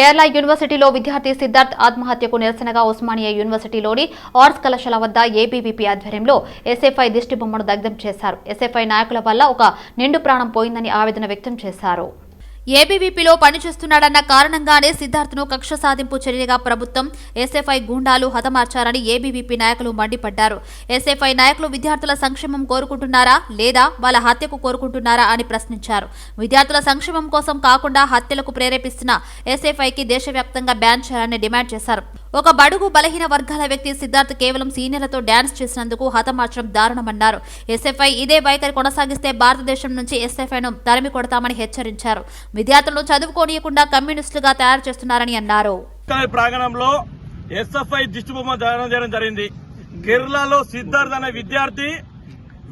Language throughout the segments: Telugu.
కేరళ యూనివర్సిటీలో విద్యార్థి సిద్ధార్థ్ ఆత్మహత్యకు నిరసనగా ఉస్మానియా యూనివర్సిటీలోని ఆర్ట్స్ కళాశాల వద్ద ఏబీవీపీ ఆధ్వర్యంలో ఎస్ఎఫ్ఐ దిష్టిబొమ్మను దగ్ధం చేశారు. ఎస్ఎఫ్ఐ నాయకుల వల్ల ఒక నిండు ప్రాణం పోయిందని ఆవేదన వ్యక్తం చేశారు. ఏబీవీపీలో పనిచేస్తున్నాడన్న కారణంగానే సిద్ధార్థ్ను కక్ష సాధింపు చర్యగా ప్రభుత్వం ఎస్ఎఫ్ఐ గూండాలు హతమార్చారని ఏబీవీపీ నాయకులు మండిపడ్డారు. ఎస్ఎఫ్ఐ నాయకులు విద్యార్థుల సంక్షేమం కోరుకుంటున్నారా లేదా వాళ్ళ హత్యకు కోరుకుంటున్నారా అని ప్రశ్నించారు. విద్యార్థుల సంక్షేమం కోసం కాకుండా హత్యలకు ప్రేరేపిస్తున్న ఎస్ఎఫ్ఐకి దేశవ్యాప్తంగా బ్యాన్ చేయాలని డిమాండ్ చేశారు. ఒక బడుగు బలహీన వర్గాల వ్యక్తి సిద్ధార్థ్ కేవలం సీనియర్లతో డ్యాన్స్ చేసినందుకు హతమార్చడం దారుణమన్నారు. ఎస్ఎఫ్ఐ ఇదే వైఖరి కొనసాగిస్తే భారతదేశం నుంచి ఎస్ఎఫ్ఐను తరిమి కొడతామని హెచ్చరించారు. విద్యార్థులను చదువుకోనియకుండా కమ్యూనిస్టులుగా తయారు చేస్తున్నారని అన్నారు. ప్రాంగణంలో ఎస్ఎఫ్ఐ దిష్టిబొమ్మ చేయడం జరిగింది. కేరళలో సిద్ధార్థ్ అనే విద్యార్థి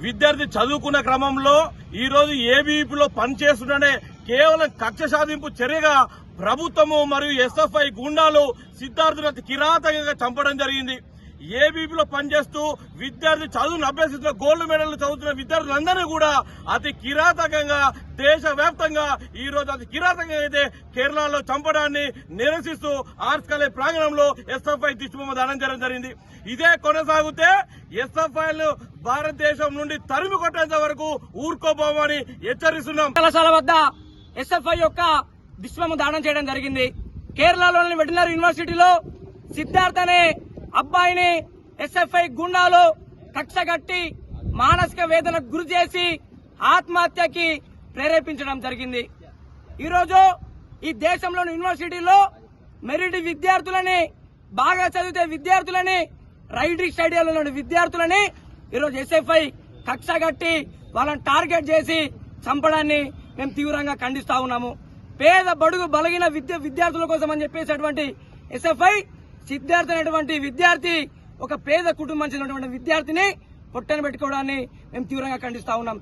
విద్యార్థి చదువుకున్న క్రమంలో ఈ రోజు ఏబీపీలో పనిచేస్తుండే కేవలం కక్ష సాధింపు చర్యగా ప్రభుత్వము మరియు ఎస్ఎఫ్ఐ గుండాలు సిద్ధార్థును కిరాతకంగా చంపడం జరిగింది. ఏబీపీలో పనిచేస్తూ విద్యార్థి చదువును అభ్యసిస్తున్న గోల్డ్ మెడల్ చదువుతున్న విద్యార్థులందరినీ కూడా అతి కిరాతకంగా దేశవ్యాప్తంగా ఈ రోజు అతి కిరాతకంగా అయితే కేరళలో చంపడాన్ని నిరసిస్తూ ఆర్ట్స్ కాలేజ్ ప్రాంగణంలో ఎస్ఎఫ్ఐ దిష్టిబొమ్మ దానం చేయడం జరిగింది. ఇదే కొనసాగితే ఎస్ఎఫ్ఐలు భారతదేశం నుండి తరిమి కొట్టేంత వరకు ఊరుకోబోమని హెచ్చరిస్తున్నాం. వద్ద ఎస్ఎఫ్ఐ యొక్క విశ్వము దానం చేయడం జరిగింది. కేరళలోని వెటనరీ యూనివర్సిటీలో సిద్ధార్థ్ అనే అబ్బాయిని ఎస్ఎఫ్ఐ గుండాలు కక్షగట్టి మానసిక వేదనకు గురి చేసి ఆత్మహత్యకి ప్రేరేపించడం జరిగింది. ఈరోజు ఈ దేశంలోని యూనివర్సిటీలో మెరిట్ విద్యార్థులని బాగా చదివితే విద్యార్థులని రైడింగ్ స్టేడియంలోని విద్యార్థులని ఈరోజు ఎస్ఎఫ్ఐ కక్షగట్టి వాళ్ళని టార్గెట్ చేసి చంపడాన్ని మేము తీవ్రంగా ఖండిస్తా ఉన్నాము. పేద బడుగు బలగిన విద్య విద్యార్థుల కోసం అని చెప్పేసినటువంటి ఎస్ఎఫ్ఐ సిద్ధార్థ్ అనేటువంటి విద్యార్థి ఒక పేద కుటుంబం చెందినటువంటి విద్యార్థిని పొట్టన పెట్టుకోవడాన్ని మేము తీవ్రంగా ఖండిస్తా ఉన్నాం.